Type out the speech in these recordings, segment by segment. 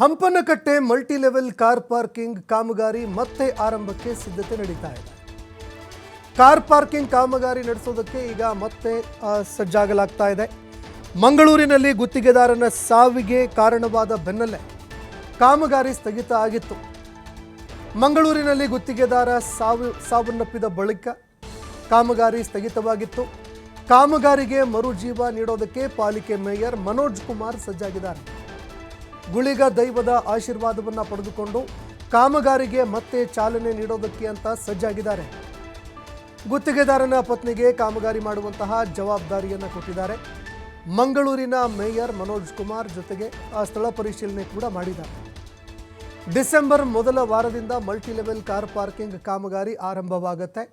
Hampankatta multi level car parking ಕಾಮಗಾರಿ ಮತ್ತೆ ಆರಂಭಕ್ಕೆ ಸಿದ್ಧತೆ ನಡೀತಾ ಇದೆ. ಕಾರ್ ಪಾರ್ಕಿಂಗ್ ಕಾಮಗಾರಿ ನಡೆಸೋದಕ್ಕೆ ಈಗ ಮತ್ತೆ ಸಜ್ಜಾಗಲಾಗ್ತಾ ಇದೆ. ಮಂಗಳೂರಿನಲ್ಲಿ ಗುತ್ತಿಗೆದಾರನ ಸಾವಿಗೆ ಕಾರಣವಾದ ಬೆನ್ನಲ್ಲೇ ಕಾಮಗಾರಿ ಸ್ಥಗಿತ ಆಗಿತ್ತು. ಮಂಗಳೂರಿನಲ್ಲಿ ಗುತ್ತಿಗೆದಾರ ಸಾವು, ಸಾವನ್ನಪ್ಪಿದ ಬಳಿಕ ಕಾಮಗಾರಿ ಸ್ಥಗಿತವಾಗಿತ್ತು. ಕಾಮಗಾರಿಗೆ ಮರುಜೀವ ನೀಡೋದಕ್ಕೆ ಪಾಲಿಕೆ ಮೇಯರ್ ಮನೋಜ್ ಕುಮಾರ್ ಸಜ್ಜಾಗಿದ್ದಾರೆ. ಗುಳಿಗ ದೈವದ ಆಶೀರ್ವಾದವನ್ನು ಪಡೆದುಕೊಂಡು ಕಾಮಗಾರಿಗೆ ಮತ್ತೆ ಚಾಲನೆ ನೀಡೋದಕ್ಕೆ ಅಂತ ಸಜ್ಜಾಗಿದ್ದಾರೆ. ಗುತ್ತಿಗೆದಾರನ ಪತ್ನಿಗೆ ಕಾಮಗಾರಿ ಮಾಡುವಂತಹ ಜವಾಬ್ದಾರಿಯನ್ನು ಕೊಟ್ಟಿದ್ದಾರೆ. ಮಂಗಳೂರಿನ ಮೇಯರ್ ಮನೋಜ್ ಕುಮಾರ್ ಜೊತೆಗೆ ಆ ಸ್ಥಳ ಪರಿಶೀಲನೆ ಕೂಡ ಮಾಡಿದ್ದಾರೆ. ಡಿಸೆಂಬರ್ ಮೊದಲ ವಾರದಿಂದ ಮಲ್ಟಿ ಲೆವೆಲ್ ಕಾರ್ ಪಾರ್ಕಿಂಗ್ ಕಾಮಗಾರಿ ಆರಂಭವಾಗುತ್ತೆ.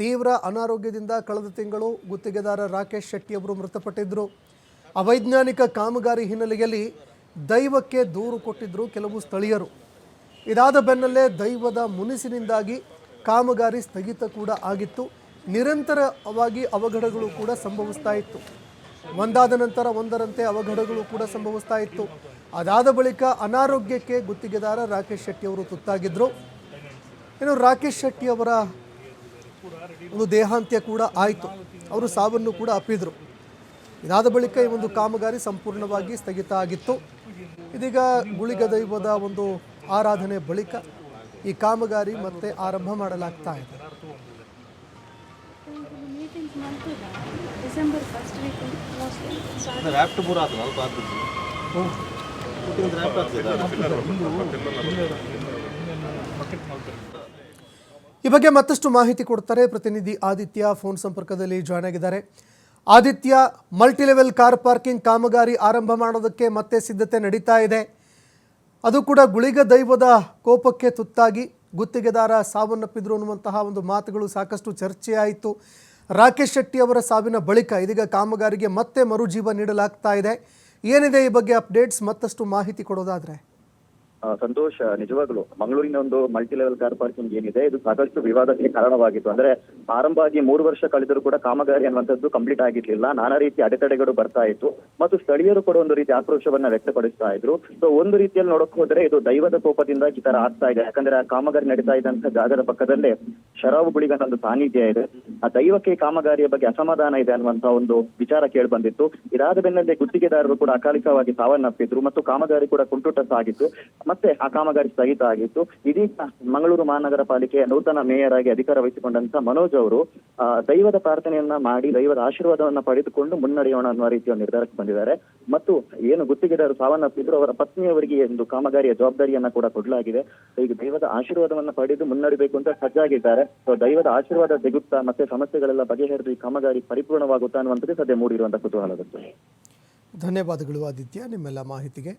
ತೀವ್ರ ಅನಾರೋಗ್ಯದಿಂದ ಕಳೆದ ತಿಂಗಳು ಗುತ್ತಿಗೆದಾರ ರಾಕೇಶ್ ಶೆಟ್ಟಿಯವರು ಮೃತಪಟ್ಟಿದ್ದರು ಅವೈಜ್ಞಾನಿಕ ಕಾಮಗಾರಿ ಹಿನ್ನೆಲೆಯಲ್ಲಿ ದೈವಕ್ಕೆ ದೂರು ಕೊಟ್ಟಿದ್ದರು ಕೆಲವು ಸ್ಥಳೀಯರು. ಇದಾದ ಬೆನ್ನಲ್ಲೇ ದೈವದ ಮುನಿಸಿನಿಂದಾಗಿ ಕಾಮಗಾರಿ ಸ್ಥಗಿತ ಕೂಡ ಆಗಿತ್ತು. ನಿರಂತರವಾಗಿ ಅವಘಡಗಳು ಕೂಡ ಸಂಭವಿಸ್ತಾ ಇತ್ತು. ಒಂದಾದ ನಂತರ ಒಂದರಂತೆ ಅವಘಡಗಳು ಕೂಡ ಸಂಭವಿಸ್ತಾ ಇತ್ತು. ಅದಾದ ಬಳಿಕ ಅನಾರೋಗ್ಯಕ್ಕೆ ಗುತ್ತಿಗೆದಾರ ರಾಕೇಶ್ ಶೆಟ್ಟಿ ಅವರು ತುತ್ತಾಗಿದ್ದರು ಇನ್ನು ರಾಕೇಶ್ ಶೆಟ್ಟಿ ಅವರ ಒಂದು ದೇಹಾಂತ್ಯ ಕೂಡ ಆಯಿತು. ಅವರು ಸಾವನ್ನು ಕೂಡ ಅಪ್ಪಿದರು. ಇದಾದ ಬಳಿಕ ಈ ಒಂದು ಕಾಮಗಾರಿ ಸಂಪೂರ್ಣವಾಗಿ ಸ್ಥಗಿತ ಆಗಿತ್ತು. ಇದೀಗ ಗುಳಿಗ ದೈವದ ಒಂದು ಆರಾಧನೆ ಬಳಿಕ ಈ ಕಾಮಗಾರಿ ಮತ್ತೆ ಆರಂಭ ಮಾಡಲಾಗ್ತಾ ಇದೆ. ಈ ಬಗ್ಗೆ ಮತ್ತಷ್ಟು ಮಾಹಿತಿ ಕೊಡ್ತಾರೆ ಪ್ರತಿನಿಧಿ ಆದಿತ್ಯ. ಫೋನ್ ಸಂಪರ್ಕದಲ್ಲಿ ಜಾಯ್ನ್ ಆಗಿದ್ದಾರೆ Aditya multi level car parking ಕಾಮಗಾರಿ ಆರಂಭ ಮಾಡೋದಕ್ಕೆ ಮತ್ತೆ ಸಿದ್ಧತೆ ನಡೀತಾ ಇದೆ. ಅದು ಕೂಡ ಗುಳಿಗ ದೈವದ ಕೋಪಕ್ಕೆ ತುತ್ತಾಗಿ ಗುತ್ತಿಗೆದಾರ ಸಾವನ್ನಪ್ಪಿದ್ರು ಅನ್ನುವಂತಹ ಒಂದು ಮಾತುಗಳು ಸಾಕಷ್ಟು ಚರ್ಚೆಯಾಯಿತು. ರಾಕೇಶ್ ಶೆಟ್ಟಿ ಅವರ ಸಾವಿನ ಬಳಿಕ ಇದೀಗ ಕಾಮಗಾರಿಗೆ ಮತ್ತೆ ಮರುಜೀವ ನೀಡಲಾಗ್ತಾ ಇದೆ. ಏನಿದೆ ಈ ಬಗ್ಗೆ ಅಪ್ಡೇಟ್ಸ್ ಮತ್ತಷ್ಟು ಮಾಹಿತಿ ಕೊಡೋದಾದ್ರೆ? ಸಂತೋಷ್ ನಿಜವಾಗ್ಲು. ಮಂಗಳೂರಿನ ಒಂದು ಮಲ್ಟಿ ಲೆವೆಲ್ ಕಾರ್ ಪಾರ್ಕಿಂಗ್ ಏನಿದೆ, ಇದು ಸಾಕಷ್ಟು ವಿವಾದಕ್ಕೆ ಕಾರಣವಾಗಿತ್ತು. ಅಂದ್ರೆ ಆರಂಭ ಆಗಿ ಮೂರು ವರ್ಷ ಕಳೆದರೂ ಕೂಡ ಕಾಮಗಾರಿ ಅನ್ನುವಂಥದ್ದು ಕಂಪ್ಲೀಟ್ ಆಗಿರ್ಲಿಲ್ಲ. ನಾನಾ ರೀತಿ ಅಡೆತಡೆಗಳು ಬರ್ತಾ ಇತ್ತು. ಮತ್ತು ಸ್ಥಳೀಯರು ಕೂಡ ಒಂದು ರೀತಿ ಆಕ್ರೋಶವನ್ನ ವ್ಯಕ್ತಪಡಿಸ್ತಾ ಇದ್ರು. ಸೊ ಒಂದು ರೀತಿಯಲ್ಲಿ ನೋಡಕ್ ಹೋದ್ರೆ ಇದು ದೈವದ ಕೋಪದಿಂದ ಈ ತರ ಆಗ್ತಾ ಇದೆ. ಯಾಕಂದ್ರೆ ಆ ಕಾಮಗಾರಿ ನಡೀತಾ ಇದ್ದಂತ ಜಾಗದ ಪಕ್ಕದಲ್ಲೇ ಶರಾಬು ಗುಳಿಗನ ಒಂದು ಸಾನ್ನಿಧ್ಯ ಇದೆ. ಆ ದೈವಕ್ಕೆ ಕಾಮಗಾರಿಯ ಬಗ್ಗೆ ಅಸಮಾಧಾನ ಇದೆ ಅನ್ನುವಂತ ಒಂದು ವಿಚಾರ ಕೇಳಿ ಬಂದಿತ್ತು. ಇದಾದ ಬೆನ್ನಲ್ಲೇ ಗುತ್ತಿಗೆದಾರರು ಕೂಡ ಅಕಾಲಿಕವಾಗಿ ಸಾವನ್ನಪ್ಪಿದ್ರು ಮತ್ತು ಕಾಮಗಾರಿ ಕೂಡ ಕುಂಟುಟ ಸಾಗಿತ್ತು ಮತ್ತೆ ಆ ಕಾಮಗಾರಿ ಸ್ಥಗಿತ ಆಗಿತ್ತು. ಇದೀಗ ಮಂಗಳೂರು ಮಹಾನಗರ ಪಾಲಿಕೆಯ ನೂತನ ಮೇಯರ್ ಆಗಿ ಅಧಿಕಾರ ವಹಿಸಿಕೊಂಡಂತ ಮನೋಜ್ ಅವರು ದೈವದ ಪ್ರಾರ್ಥನೆಯನ್ನ ಮಾಡಿ, ದೈವದ ಆಶೀರ್ವಾದವನ್ನ ಪಡೆದುಕೊಂಡು ಮುನ್ನಡೆಯೋಣ ಅನ್ನುವ ರೀತಿಯ ನಿರ್ಧಾರಕ್ಕೆ ಬಂದಿದ್ದಾರೆ. ಮತ್ತು ಏನು ಗುತ್ತಿಗೆದಾರರು ಸಾವನ್ನಪ್ಪಿದ್ರು, ಅವರ ಪತ್ನಿಯವರಿಗೆ ಒಂದು ಕಾಮಗಾರಿಯ ಜವಾಬ್ದಾರಿಯನ್ನ ಕೂಡ ಕೊಡಲಾಗಿದೆ. ಈಗ ದೈವದ ಆಶೀರ್ವಾದವನ್ನ ಪಡೆದು ಮುನ್ನಡೆಯಬೇಕು ಅಂತ ಸಜ್ಜಾಗಿದ್ದಾರೆ. ಸೊ ದೈವದ ಆಶೀರ್ವಾದ ಸಿಗುತ್ತಾ ಮತ್ತೆ ಸಮಸ್ಯೆಗಳೆಲ್ಲ ಬಗೆಹರಿದು ಈ ಕಾಮಗಾರಿ ಪರಿಪೂರ್ಣವಾಗುತ್ತಾ ಅನ್ನುವಂಥದ್ದು ಸದ್ಯ ಮೂಡಿರುವಂತಹ ಕುತೂಹಲ ಧನ್ಯವಾದಗಳು ಆದಿತ್ಯ ನಿಮ್ಮೆಲ್ಲ ಮಾಹಿತಿಗೆ.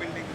ಬಿಲ್ಡಿಂಗ್